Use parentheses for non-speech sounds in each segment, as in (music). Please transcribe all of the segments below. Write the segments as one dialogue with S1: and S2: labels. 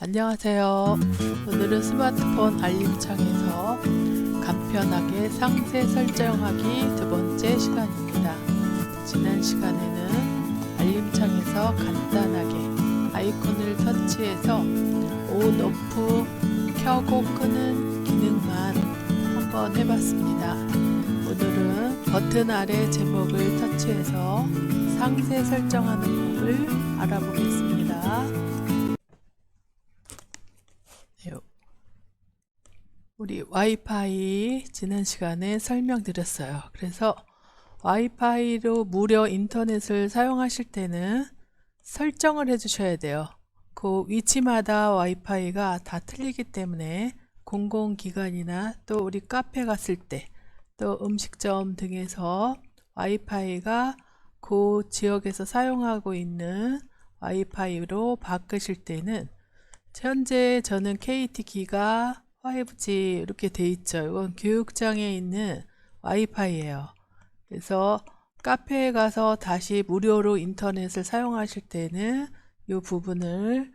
S1: 안녕하세요. 오늘은 스마트폰 알림창에서 간편하게 상세 설정하기 두 번째 시간입니다. 지난 시간에는 알림창에서 간단하게 아이콘을 터치해서 온, 오프, 켜고 끄는 기능만 한번 해봤습니다. 오늘은 버튼 아래 제목을 터치해서 상세 설정하는 법을 알아보겠습니다. 우리 와이파이 지난 시간에 설명드렸어요. 그래서 와이파이로 무료 인터넷을 사용하실 때는 설정을 해주셔야 돼요. 그 위치마다 와이파이가 다 틀리기 때문에 공공기관이나 또 우리 카페 갔을 때 또 음식점 등에서 와이파이가 그 지역에서 사용하고 있는 와이파이로 바꾸실 때는 현재 저는 KT 기가 5G 이렇게 돼 있죠. 이건 교육장에 있는 와이파이예요. 그래서 카페에 가서 다시 무료로 인터넷을 사용하실 때는 이 부분을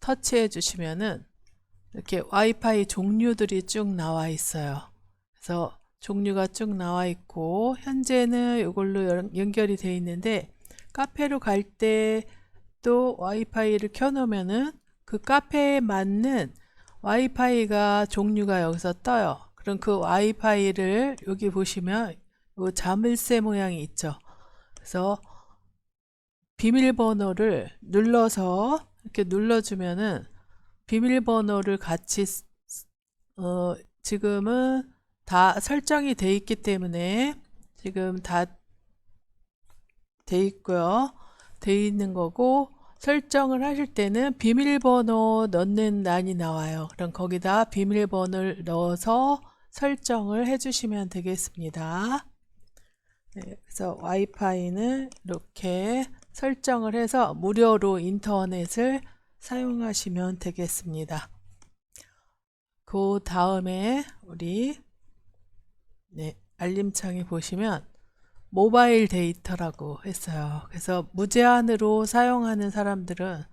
S1: 터치해 주시면은 이렇게 와이파이 종류들이 쭉 나와 있어요. 그래서 종류가 쭉 나와 있고 현재는 이걸로 연- 연결이 돼 있는데 카페로 갈때 또 와이파이를 켜놓으면은 그 카페에 맞는 와이파이가 종류가 여기서 떠요. 그럼 그 와이파이를 여기 보시면 요 자물쇠 모양이 있죠. 그래서 비밀번호를 눌러서 이렇게 눌러주면은 비밀번호를 같이 쓰- 어, 지금은 다 설정이 돼 있기 때문에 지금 다 돼 있고요. 돼 있는 거고 설정을 하실 때는 비밀번호 넣는 란이 나와요. 그럼 거기다 비밀번호를 넣어서 설정을 해주시면 되겠습니다. 네, 그래서 와이파이는 이렇게 설정을 해서 무료로 인터넷을 사용하시면 되겠습니다. 그 다음에 우리 네, 알림창에 보시면 모바일 데이터라고 했어요. 그래서 무제한으로 사용하는 사람들은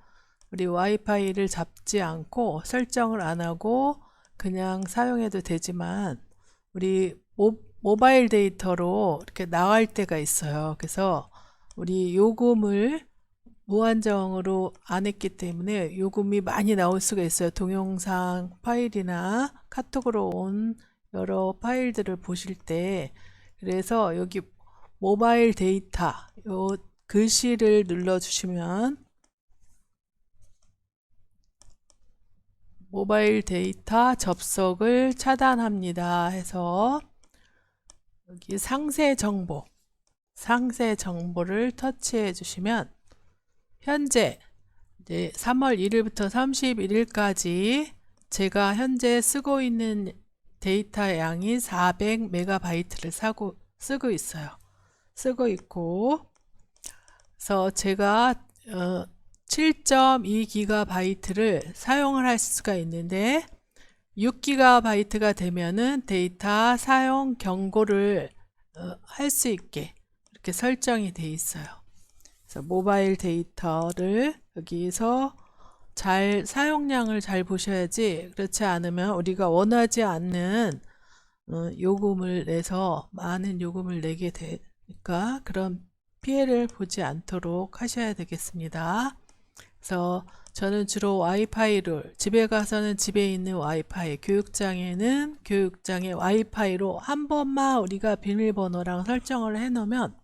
S1: 우리 와이파이를 잡지 않고 설정을 안 하고 그냥 사용해도 되지만 우리 모, 모바일 데이터로 이렇게 나갈 때가 있어요. 그래서 우리 요금을 무한정으로 안 했기 때문에 요금이 많이 나올 수가 있어요. 동영상 파일이나 카톡으로 온 여러 파일들을 보실 때 그래서 여기 모바일 데이터 요 글씨를 눌러 주시면 모바일 데이터 접속을 차단합니다 해서 여기 상세 정보 상세 정보를 터치해 주시면 현재 이제 3월 1일부터 31일까지 제가 현재 쓰고 있는 데이터 양이 400메가바이트를 사고 쓰고 있어요. 쓰고 있고 그래서 제가 어, 7.2기가바이트를 사용을 할 수가 있는데 6기가바이트가 되면은 데이터 사용 경고를 어, 할수 있게 이렇게 설정이 돼 있어요. 그래서 모바일 데이터를 여기서 잘 사용량을 잘 보셔야지 그렇지 않으면 우리가 원하지 않는 어, 요금을 내서 많은 요금을 내게 되 니까 그런 피해를 보지 않도록 하셔야 되겠습니다. 그래서 저는 주로 와이파이를 집에 가서는 집에 있는 와이파이, 교육장에는 교육장의 와이파이로 한 번만 우리가 비밀번호랑 설정을 해 놓으면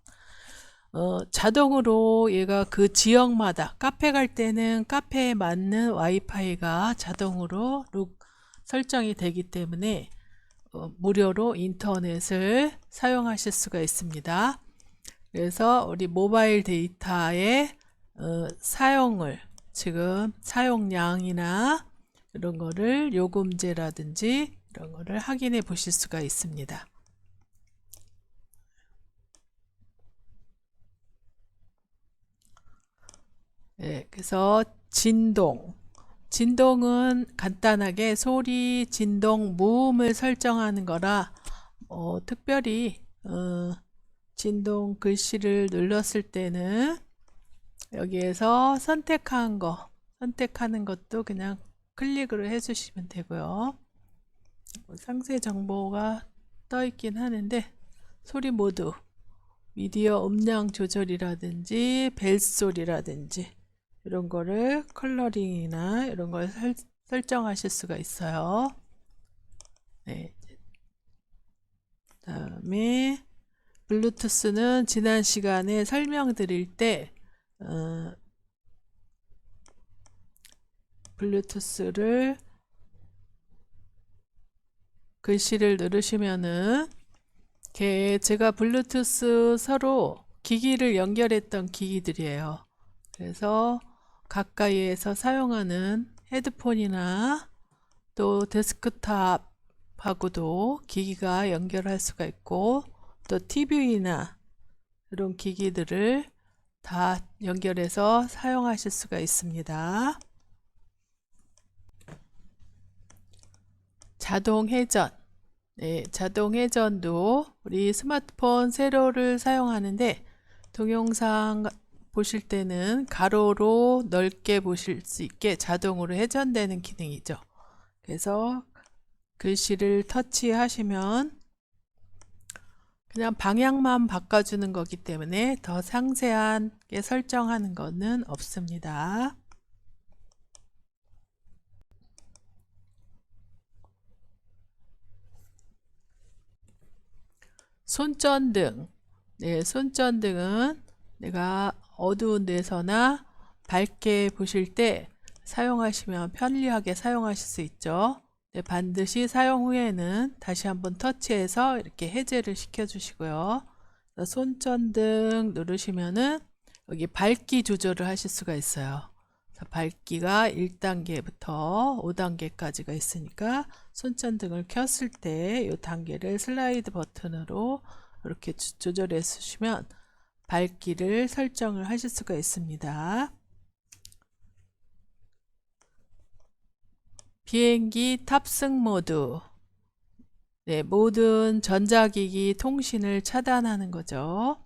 S1: 어, 자동으로 얘가 그 지역마다 카페 갈 때는 카페에 맞는 와이파이가 자동으로 룩 설정이 되기 때문에 어, 무료로 인터넷을 사용하실 수가 있습니다. 그래서 우리 모바일 데이터의 어, 사용을 지금 사용량이나 이런 거를 요금제라든지 이런 거를 확인해 보실 수가 있습니다. 네, 그래서 진동. 진동은 간단하게 소리, 진동, 무음을 설정하는 거라 어, 특별히 어, 진동 글씨를 눌렀을 때는 여기에서 선택한 거 선택하는 것도 그냥 클릭으로 해주시면 되고요. 뭐 상세 정보가 떠 있긴 하는데 소리 모드, 미디어 음량 조절이라든지 벨소리라든지 이런 거를 컬러링이나 이런 걸 설, 설정하실 수가 있어요. 네. 다음에 블루투스는 지난 시간에 설명드릴 때 어, 블루투스를 글씨를 누르시면은 이렇게 제가 블루투스 서로 기기를 연결했던 기기들이에요. 그래서 가까이에서 사용하는 헤드폰이나 또 데스크탑 하고도 기기가 연결할 수가 있고 또 TV나 이런 기기들을 다 연결해서 사용하실 수가 있습니다. 자동 회전. 네, 자동 회전도 우리 스마트폰 세로를 사용하는데 동영상 보실 때는 가로로 넓게 보실 수 있게 자동으로 회전되는 기능이죠. 그래서 글씨를 터치하시면 그냥 방향만 바꿔주는 거기 때문에 더 상세하게 설정하는 것은 없습니다. 손전등. 네, 손전등은 내가 어두운 데서나 밝게 보실 때 사용하시면 편리하게 사용하실 수 있죠. 네, 반드시 사용 후에는 다시 한번 터치해서 이렇게 해제를 시켜 주시고요. 손전등 누르시면은 여기 밝기 조절을 하실 수가 있어요. 밝기가 1단계부터 5단계까지가 있으니까 손전등을 켰을 때 이 단계를 슬라이드 버튼으로 이렇게 조절해 주시면 밝기를 설정을 하실 수가 있습니다. 비행기 탑승 모드 네, 모든 전자기기 통신을 차단하는 거죠.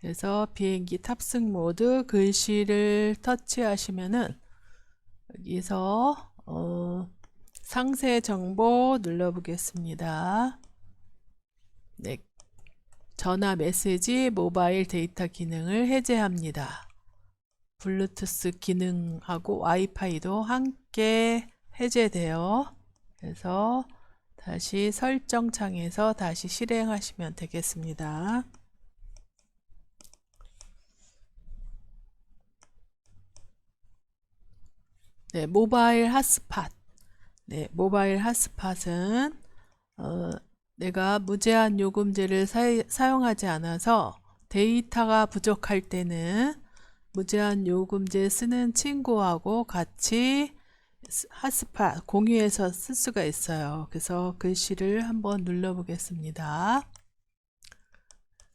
S1: 그래서 비행기 탑승 모드 글씨를 터치하시면은 여기서 어, 상세 정보 눌러보겠습니다. 네, 전화 메시지 모바일 데이터 기능을 해제합니다. 블루투스 기능하고 와이파이도 함께 해제돼요. 그래서 다시 설정 창에서 다시 실행하시면 되겠습니다. 네, 모바일 핫스팟. 네, 모바일 핫스팟은 어, 내가 무제한 요금제를 사, 용하지 않아서 데이터가 부족할 때는 무제한 요금제 쓰는 친구하고 같이 핫스팟 공유해서 쓸 수가 있어요. 그래서 글씨를 한번 눌러 보겠습니다.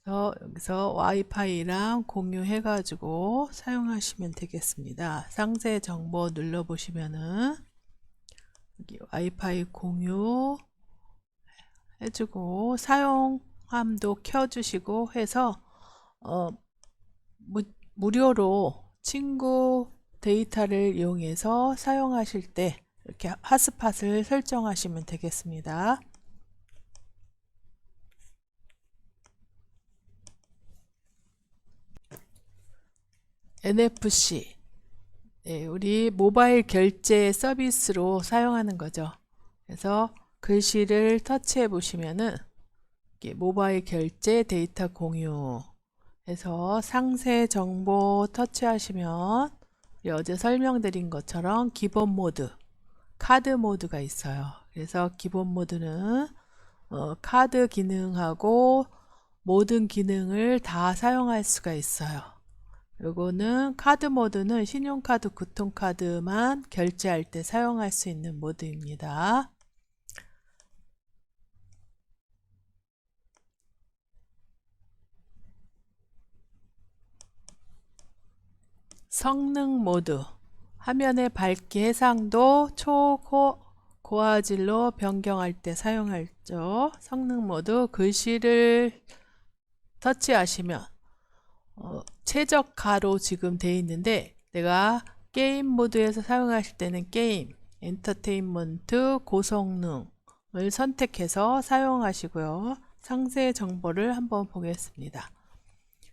S1: 그래서 여기서 와이파이랑 공유해 가지고 사용하시면 되겠습니다. 상세 정보 눌러 보시면은 여기 와이파이 공유 해주고 사용함도 켜주시고 해서 어, 무, 무료로 친구 데이터를 이용해서 사용하실 때 이렇게 핫스팟을 설정하시면 되겠습니다. NFC 네, 우리 모바일 결제 서비스로 사용하는 거죠. 그래서 글씨를 터치해 보시면은 모바일 결제 데이터 공유 해서 상세 정보 터치하시면 어제 설명드린 것처럼 기본 모드 카드 모드가 있어요. 그래서 기본 모드는 어, 카드 기능하고 모든 기능을 다 사용할 수가 있어요. 요거는 카드 모드는 신용카드, 교통카드만 결제할 때 사용할 수 있는 모드입니다. 성능 모드 화면의 밝기 해상도 초고 고화질로 변경할 때 사용할죠. 성능 모드 글씨를 터치하시면 어, 최적화로 지금 돼 있는데 내가 게임 모드에서 사용하실 때는 게임, 엔터테인먼트, 고성능을 선택해서 사용하시고요. 상세 정보를 한번 보겠습니다.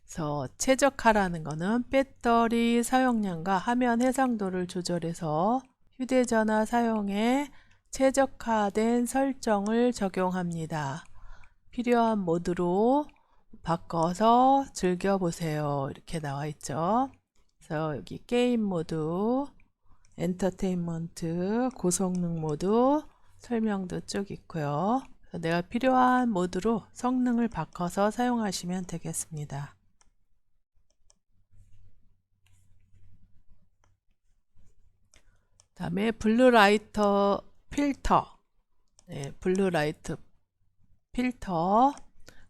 S1: 그래서 최적화라는 거는 배터리 사용량과 화면 해상도를 조절해서 휴대전화 사용에 최적화된 설정을 적용합니다. 필요한 모드로 바꿔서 즐겨보세요. 이렇게 나와 있죠. 그래서 여기 게임 모드, 엔터테인먼트, 고성능 모드 설명도 쭉 있고요. 내가 필요한 모드로 성능을 바꿔서 사용하시면 되겠습니다. 다음에 블루라이터 필터 네, 블루라이트 필터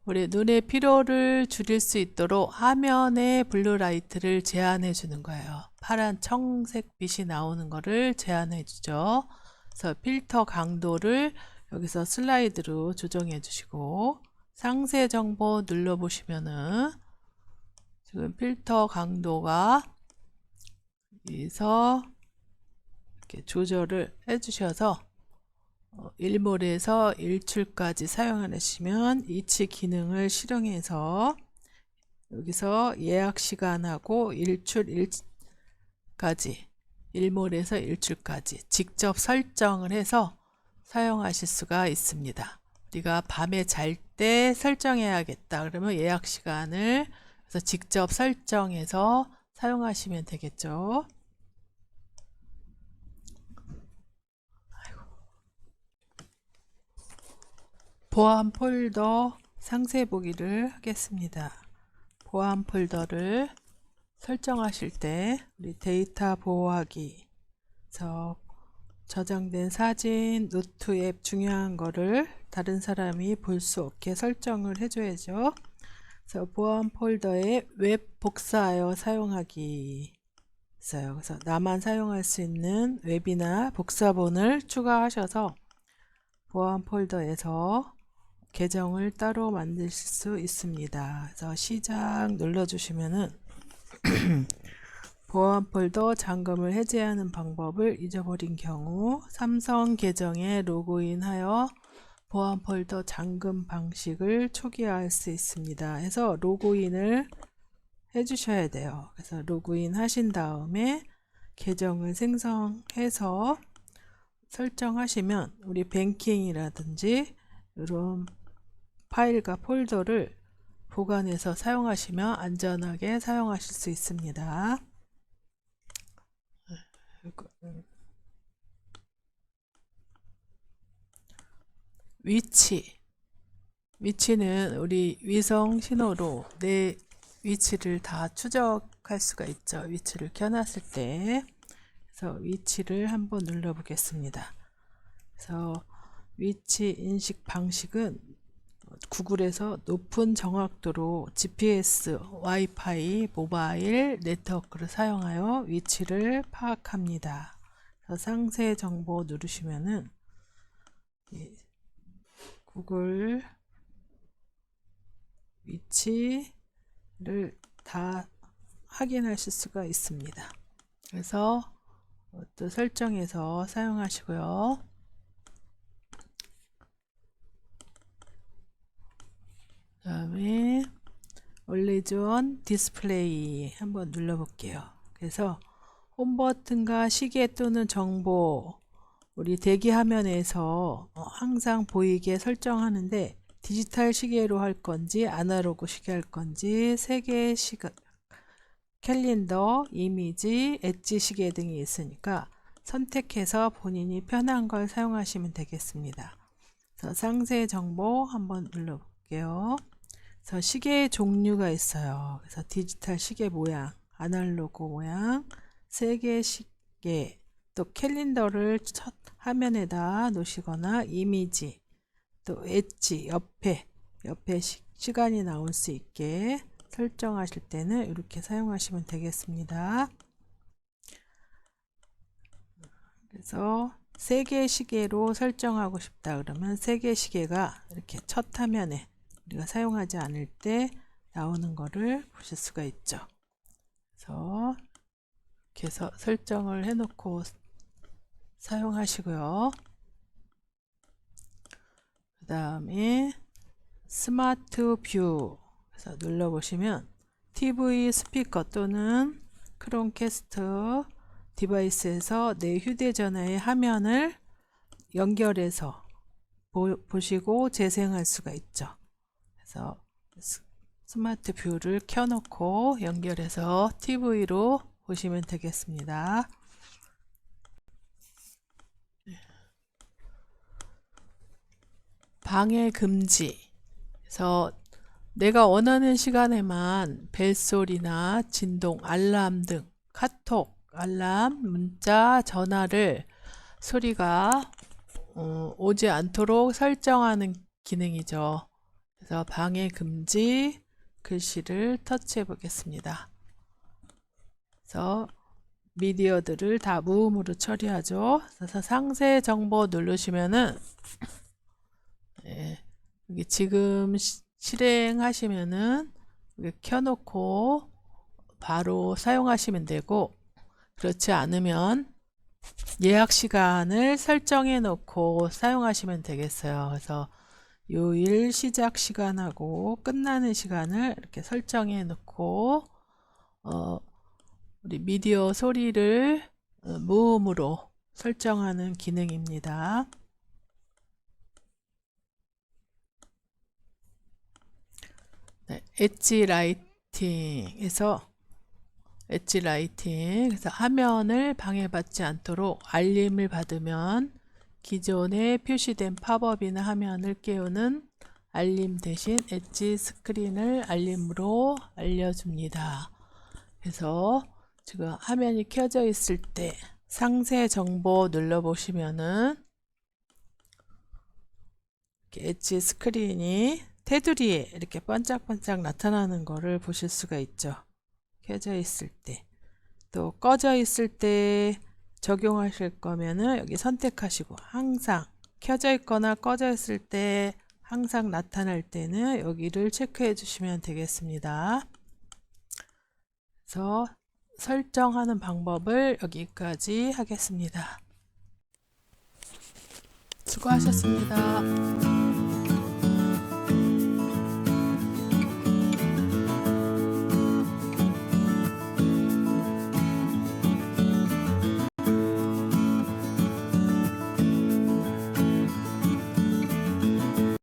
S1: 우리 눈의 피로를 줄일 수 있도록 화면에 블루라이트를 제한해 주는 거예요. 파란 청색 빛이 나오는 거를 제한해 주죠. 그래서 필터 강도를 여기서 슬라이드로 조정해 주시고 상세 정보 눌러 보시면은 지금 필터 강도가 여기서 이렇게 조절을 해 주셔서 1몰에서 1출까지 사용하시면 이치 기능을 실행해서 여기서 예약 시간하고 1출 1까지 1몰에서 1출까지 직접 설정을 해서 사용하실 수가 있습니다. 우리가 밤에 잘 때 설정해야겠다. 그러면 예약 시간을 그래서 직접 설정해서 사용하시면 되겠죠. 보안 폴더 상세 보기를 하겠습니다. 보안 폴더를 설정하실 때 우리 데이터 보호하기 저 저장된 사진, 노트 앱 중요한 거를 다른 사람이 볼 수 없게 설정을 해줘야죠. 그래서 보안 폴더에 웹 복사하여 사용하기 있어요. 그래서 나만 사용할 수 있는 웹이나 복사본을 추가하셔서 보안 폴더에서 계정을 따로 만드실 수 있습니다. 그래서 시작 눌러주시면은 (clears throat) 보안 폴더 잠금을 해제하는 방법을 잊어버린 경우 삼성 계정에 로그인하여 보안 폴더 잠금 방식을 초기화할 수 있습니다. 해서 로그인을 해주셔야 돼요. 그래서 로그인 하신 다음에 계정을 생성해서 설정하시면 우리 뱅킹이라든지 이런 파일과 폴더를 보관해서 사용하시면 안전하게 사용하실 수 있습니다. 위치 위치는 우리 위성 신호로 내 위치를 다 추적할 수가 있죠. 위치를 켜놨을 때 그래서 위치를 한번 눌러 보겠습니다. 그래서 위치 인식 방식은 구글에서 높은 정확도로 GPS, 와이파이, 모바일 네트워크를 사용하여 위치를 파악합니다. 상세 정보 누르시면은 구글 위치를 다 확인하실 수가 있습니다. 그래서 또 설정해서 사용하시고요. 다음에 올리존 디스플레이 한번 눌러볼게요. 그래서 홈 버튼과 시계 또는 정보 우리 대기 화면에서 어, 항상 보이게 설정하는데 디지털 시계로 할 건지 아날로그 시계 할 건지 세 개의 시각 캘린더, 이미지, 엣지 시계 등이 있으니까 선택해서 본인이 편한 걸 사용하시면 되겠습니다. 상세 정보 한번 눌러볼게요. 그래서 시계의 종류가 있어요. 그래서 디지털 시계 모양, 아날로그 모양, 세개 시계, 또 캘린더를 첫 화면에다 놓으시거나 이미지, 또 엣지 옆에 옆에 시, 시간이 나올 수 있게 설정하실 때는 이렇게 사용하시면 되겠습니다. 그래서 세개 시계로 설정하고 싶다 그러면 세개 시계가 이렇게 첫 화면에 우리가 사용하지 않을 때 나오는 거를 보실 수가 있죠. 그래서 이렇게 해서 설정을 해놓고 사용하시고요. 그 다음에 스마트 뷰 그래서 눌러보시면 TV 스피커 또는 크롬캐스트 디바이스에서 내 휴대전화의 화면을 연결해서 보, 보시고 재생할 수가 있죠. 그래서 스- 스마트 뷰를 켜놓고 연결해서 TV로 보시면 되겠습니다. 방해 금지. 그래서 내가 원하는 시간에만 벨소리나 진동, 알람 등 카톡, 알람, 문자, 전화를 소리가 어, 오지 않도록 설정하는 기능이죠. 그래서 방해 금지 글씨를 터치해 보겠습니다. 그래서 미디어들을 다 무음으로 처리하죠. 그래서 상세 정보 누르시면은 예, 여기 지금 시- 실행하시면은 이렇게 켜놓고 바로 사용하시면 되고 그렇지 않으면 예약 시간을 설정해 놓고 사용하시면 되겠어요. 그래서 요일 시작 시간하고 끝나는 시간을 이렇게 설정해 놓고 어, 우리 미디어 소리를 어, 무음으로 설정하는 기능입니다. 네, 엣지 라이팅에서 엣지 라이팅 그래서 화면을 방해받지 않도록 알림을 받으면 기존에 표시된 팝업이나 화면을 깨우는 알림 대신 엣지 스크린을 알림으로 알려줍니다. 그래서 지금 화면이 켜져 있을 때 상세 정보 눌러보시면은 엣지 스크린이 테두리에 이렇게 반짝반짝 나타나는 거를 보실 수가 있죠. 켜져 있을 때. 또 꺼져 있을 때 적용하실 거면은 여기 선택하시고 항상 켜져 있거나 꺼져 있을 때 항상 나타날 때는 여기를 체크해 주시면 되겠습니다. 그래서 설정하는 방법을 여기까지 하겠습니다. 수고하셨습니다.